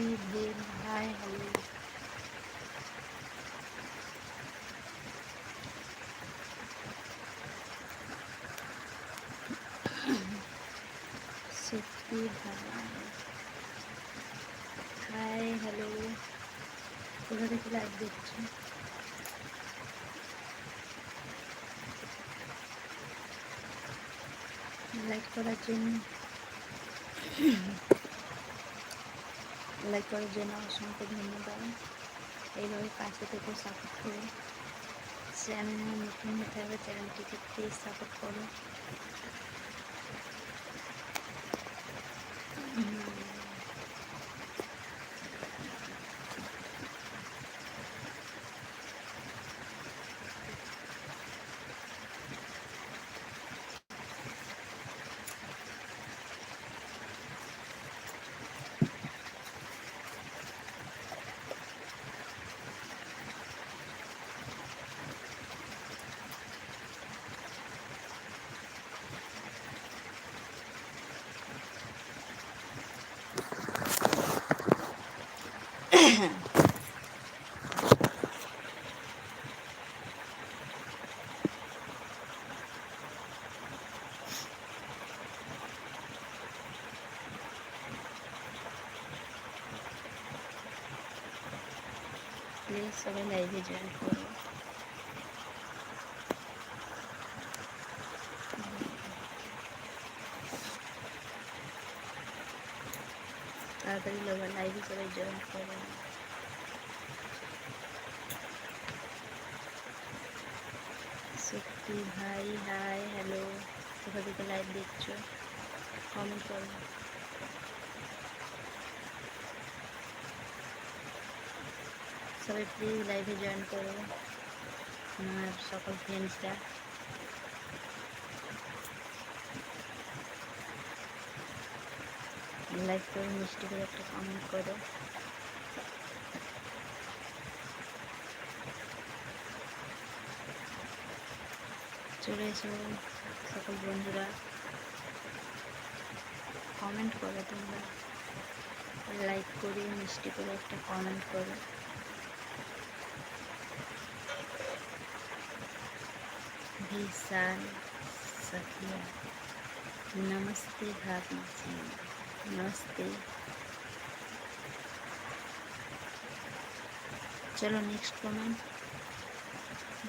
শক্তি Bhim hi hello ভাই hi hello কোথা থেকে লাইভ দেখছ লাইক করার জন্য লাইক করার জন্য অসংখ্য ধন্যবাদ এইভাবে পাশে থেকে সাপোর্ট করুন চ্যানেল নতুন হতে হবে চ্যানেলটিকে প্লিজ সাপোর্ট করো প্লিজ সবাই লাইভে জয়েন করো তাড়াতাড়ি লোক লাইভে সবাই জয়েন করো। সত্যি ভাই হাই হ্যালো কোথা থেকে লাইভ দেখছ? কমেন্ট করো। সবাই প্লিজ লাইভে জয়েন করো আমার সকল ফ্রেন্ডসরা লাইক করে, মিষ্টি করে একটা কমেন্ট করো। চলে এসো সকল বন্ধুরা। কমেন্ট করো তোমরা। লাইক করে, মিষ্টি করে একটা কমেন্ট করো। विशाल सखिया नमस्ते भाभी जी नमस्ते चलो नेक्स्ट कमेंट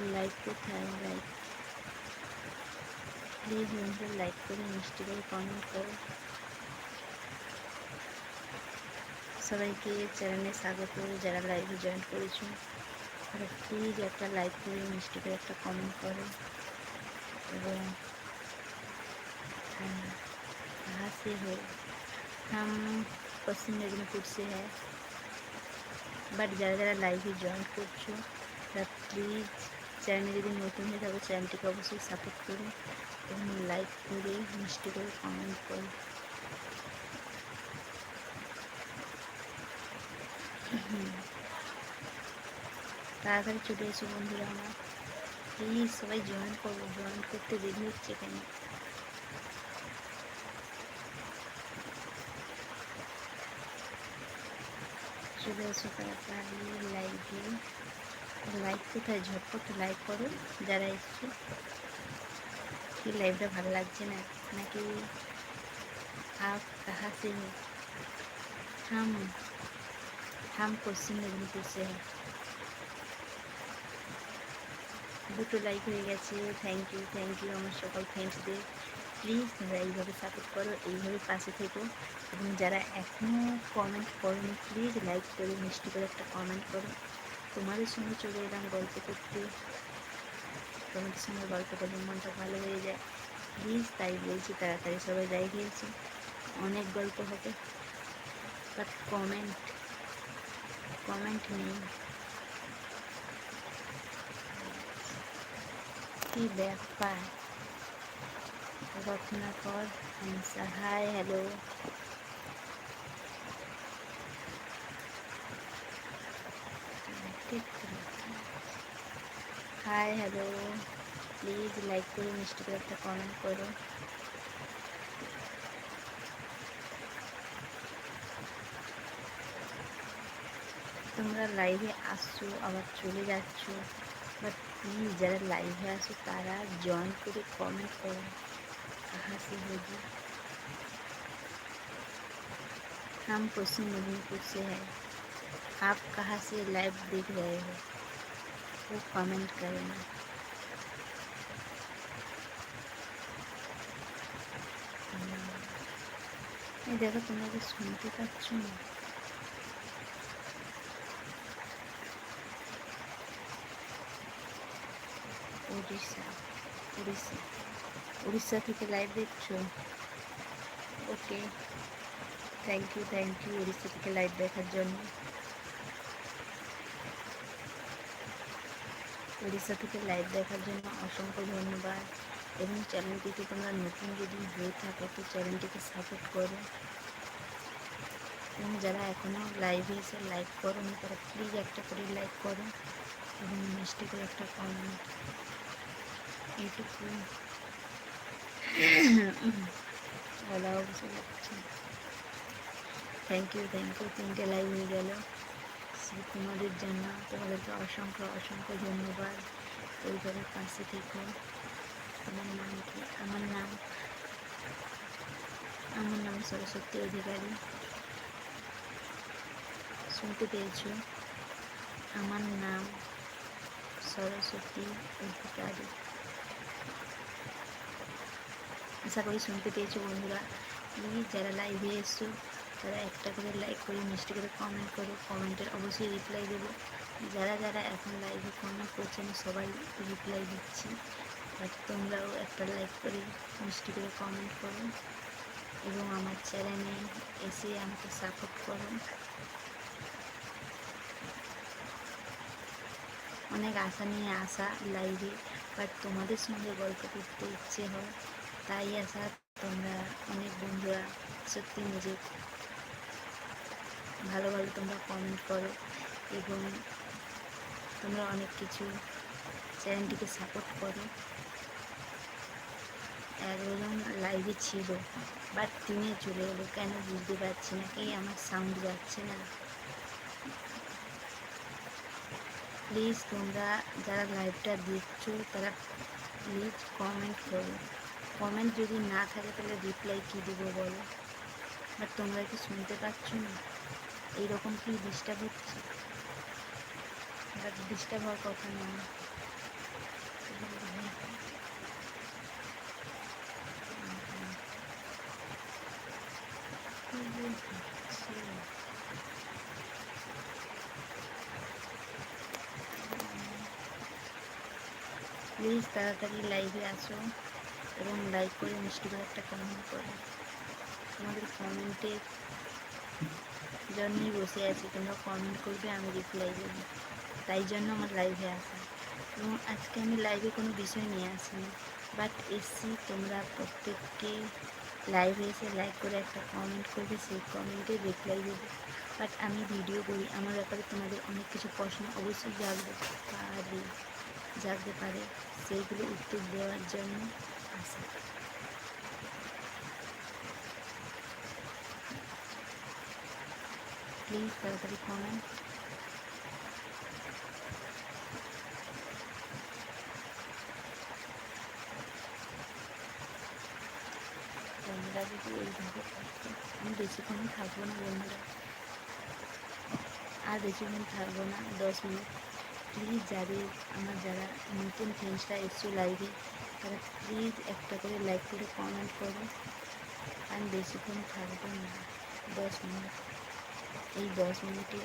লাইক কোথায় লাইক প্লিজ বন্ধুরা লাইক করে মিষ্টি করে কমেন্ট করো সবাইকে চ্যানেলে স্বাগত যারা লাইভে জয়েন করেছো তারা প্লিজ একটা লাইক করে মিষ্টি করে একটা কমেন্ট করো এবং कहाँ से हो हम पश्चिम मेदिनीपुर से है বাট যারা যারা লাইভে জয়েন করছো তারা প্লিজ চ্যানেলে যদি নতুন হয়ে থাকো চ্যানেলটিকে অবশ্যই সাপোর্ট করো এবং লাইক করে মিষ্টি করে কমেন্ট করো তাড়াতাড়ি চলে এসো বন্ধুরা আমার প্লিজ সবাই জয়েন করবো জয়েন করতে দেরি হচ্ছে কেন চলে এসো তাড়াতাড়ি লাইভে লাইক কোথায় ঝটপট লাইক করো যারা এসছো কি লাইভটা ভালো লাগছে না নাকি आप कहाँ से हो हम हम पश्चिम मेदिनीपुर से हैं দুটো লাইক হয়ে গেছে। থ্যাংক ইউ থ্যাংক ইউ আমার সকল ফ্রেন্ডসদের প্লিজ তোমরা এইভাবে সাপোর্ট করো, এইভাবে পাশে থেকো। এবং যারা এখনও কমেন্ট করোনি প্লিজ লাইক করে, মিষ্টি করে একটা কমেন্ট করো। তোমাদের সঙ্গে চলে এলাম গল্প করতে। তোমাদের সঙ্গে গল্প করলে মনটা ভালো হয়ে যায়। প্লিজ তাই বলছি, তাড়াতাড়ি সবাই লাইক হয়েছে অনেক গল্প হবে। বাট কমেন্ট কমেন্ট নেই। কি ব্যাপার? Ratnakar Hansa hi hello hi hello please like করে, মিষ্টি করে একটা কমেন্ট করো। তোমরা লাইভে আসছো, আবার চলে যাচ্ছ। प्लीज़ ज़रा लाइवा सुतारा जॉइन करो कमेंट करो। कहाँ से होगी हम पश्चिम मेदिनीपुर से हैं। आप कहाँ से लाइव देख रहे हो? वो कमेंट करें। हम्म। देखो तुम्हारे सुनते तो अच्छा উড়িষ্যা উড়িষ্যা উড়িষ্যা থেকে লাইভ দেখছ? Okay thank you thank you Orissa থেকে লাইভ দেখার জন্য। উড়িষ্যা থেকে লাইভ দেখার জন্য অসংখ্য ধন্যবাদ। এবং চ্যানেলটিকে তোমরা নতুন যদি হয়ে থাকো, তো চ্যানেলটিকে সাপোর্ট করো। এবং যারা এখনও লাইভে এসে লাইক করো তারা প্লিজ একটা করে লাইক করো। এবং মিষ্টি করে একটা comment thank you thank you তিনটে লাইভ হয়ে গেল তোমাদের জন্য তোমাদেরকে অসংখ্য অসংখ্য ধন্যবাদ এইভাবে পাশে থেকে আমার নাম কি আমার নাম আমার নাম সরস্বতী অধিকারী শুনতে পেয়েছ আমার নাম সরস্বতী অধিকারী আশা করি শুনতে পেয়েছ বন্ধুরা। প্লিজ যারা লাইভে এসছো, তারা একটা করে লাইক করে, মিষ্টি করে কমেন্ট করো কমেন্টের অবশ্যই রিপ্লাই দেবো। যারা যারা এখন লাইভে কমেন্ট করছে, আমি সবাই রিপ্লাই দিচ্ছি। আর তোমরাও একটা লাইক করে, মিষ্টি করে কমেন্ট করো। এবং আমার চ্যানেলে এসে আমাকে সাপোর্ট করো। অনেক আশা নিয়ে আসা লাইভে বাট তোমাদের সঙ্গে গল্প করতে ইচ্ছে হয়। তাই আসা তোমরা অনেক বন্ধুরা, সত্যি নিজে ভালো ভালো তোমরা কমেন্ট করো এবং তোমরা অনেক কিছু চ্যানেলটিকে সাপোর্ট করো। একজন লাইভে ছিল বাট তিনি চলে এলো, কেন বুঝতে পারছি না, এই আমার সাউন্ড যাচ্ছে না। প্লিজ তোমরা যারা লাইভটা দেখছ, তারা প্লিজ কমেন্ট করো। কমেন্ট যদি না থাকে তাহলে রিপ্লাই কী দেবো বলো? বাট তোমরা কি শুনতে পাচ্ছ না? এইরকম কি ডিস্টার্ব হচ্ছে? বাট ডিস্টার্ব হওয়ার কথা নয় প্লিজ তাড়াতাড়ি লাইভে আসো। এবং লাইক করে, মিষ্টি করে একটা কমেন্ট করো। তোমাদের কমেন্টের জন্যই বসে আছি, তোমরা কমেন্ট করবে, আমি রিপ্লাই দেব। তাই জন্য আমার লাইভে আসা। এবং আজকে আমি লাইভে কোনো বিষয় নিয়ে আসিনি। বাট এসছি, তোমরা প্রত্যেককে লাইভে এসে লাইক করে একটা কমেন্ট করবে, সেই কমেন্টে রিপ্লাই দেবে। বাট আমি ভিডিও করি, আমার ব্যাপারে তোমাদের অনেক কিছু প্রশ্ন অবশ্যই জাগতে পারে জাগতে পারে সেইগুলো উত্তর দেওয়ার জন্য আসা প্লিজ তাড়াতাড়ি কমেন্ট তোমরা যদি এইভাবে আমি বেশিক্ষণ থাকব না বন্ধুরা। আর বেশিক্ষণ থাকব না, দশ মিনিট। প্লিজ যাদের আমার যারা নতুন ফ্রেন্ডসরা এসছো লাইভে তারা প্লিজ একটা করে লাইক করে কমেন্ট করো আমি বেশিক্ষণ থাকব না। দশ মিনিট। এই দশ মিনিটে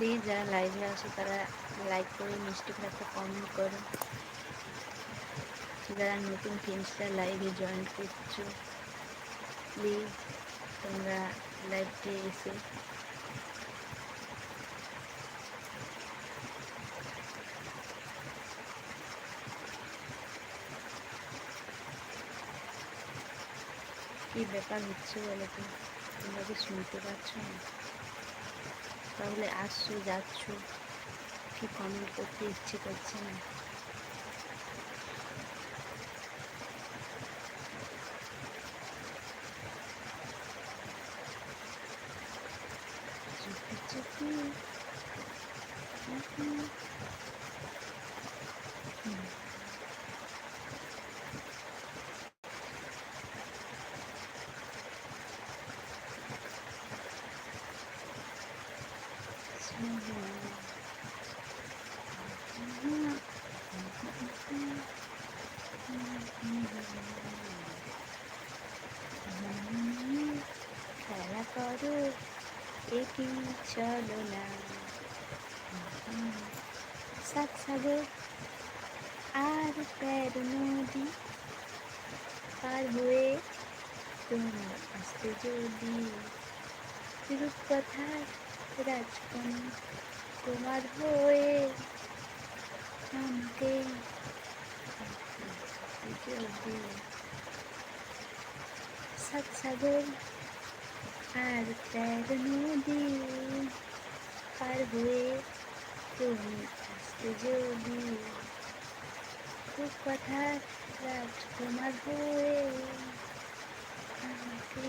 প্লিজ যারা লাইভে আসো তারা লাইক করে মিষ্টি করে একটা কমেন্ট করো। যারা নতুন ফ্রেন্ডসরা লাইভে জয়েন করছ প্লিজ তোমরা লাইভে এসে কি ব্যাপার হচ্ছে বলো তো? তোমরা কি শুনতে পাচ্ছ? না তাহলে আসছো যাচ্ছ। কি কমেন্ট করতে ইচ্ছে করছে না। চুপি চুপি। খেলা করো একই চলো না। সাত সাগর, আর প্যার নদী পার হয়ে তোমার আসতে যদি রূপকথার রাজকন্যা তোমার হয়ে আমাকে যদি সাত সাগর আর প্যার নদী পার হয়ে তুমি আসতে যদি। খুব কথা রাজকুমার হয়ে আমাকে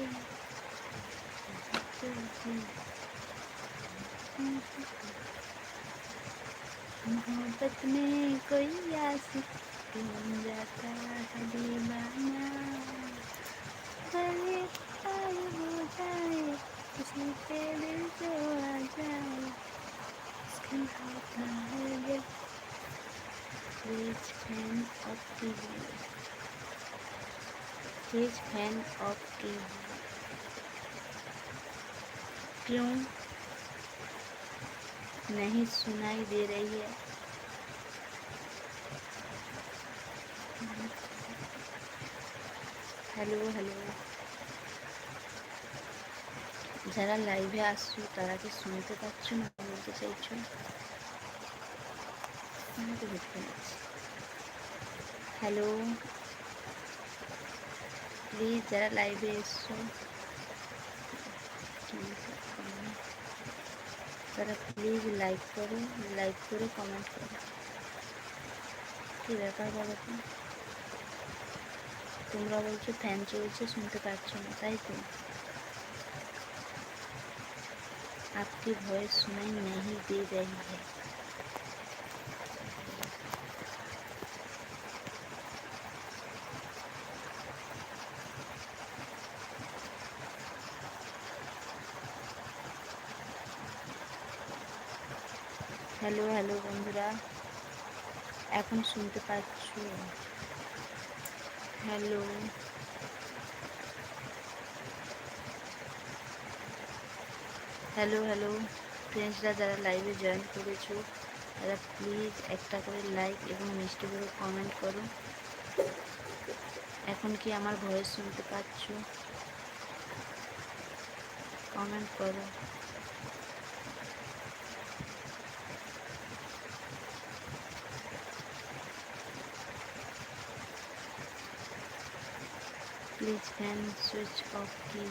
मोहब्बत में कोई आशिक तुम जाता है दीवाना हो जाए, किसी दिल आ जाए होता है fan of TV Rich fan of TV क्यों? नहीं सुनाई दे रही है হ্যালো হ্যালো যারা লাইভে আসছো তারা কি শুনতে পাচ্ছ না বলতে চাইছো আমি তো বুঝতে পারছি হ্যালো প্লিজ যারা লাইভে এসছো তারা প্লিজ লাইক করো লাইক করে কমেন্ট করো কী ব্যাপার বলো তো তোমরা বলছো ফ্যান চলছে শুনতে পাচ্ছ না তাই তো आपकी वॉइस सुनाई नहीं दे रही है হ্যালো হ্যালো বন্ধুরা। এখন শুনতে পাচ্ছ? হ্যালো। Hello hello. ফ্রেন্ডসরা যারা লাইভে জয়েন করেছ, তারা প্লিজ একটা করে লাইক এবং মিষ্টি করে কমেন্ট করো। এখন কি আমার ভয়েস শুনতে পাচ্ছ? কমেন্ট করো। প্লিজ ফ্যান সুইচ অফ কি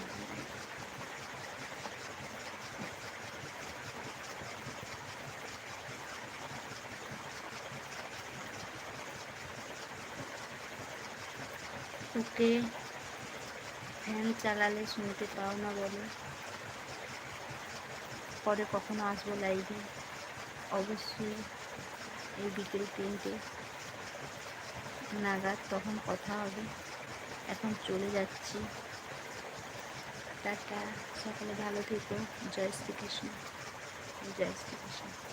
ওকে ফ্যান চালালে শুনতে পাও না বলে। পরে কখনো আসব লাইভে অবশ্যই এই বিকেল তিনটে নাগাদ তখন কথা হবে। এখন চলে যাচ্ছি। টাটা সকলে ভালো থেকো। জয় শ্রীকৃষ্ণ। জয় শ্রীকৃষ্ণ।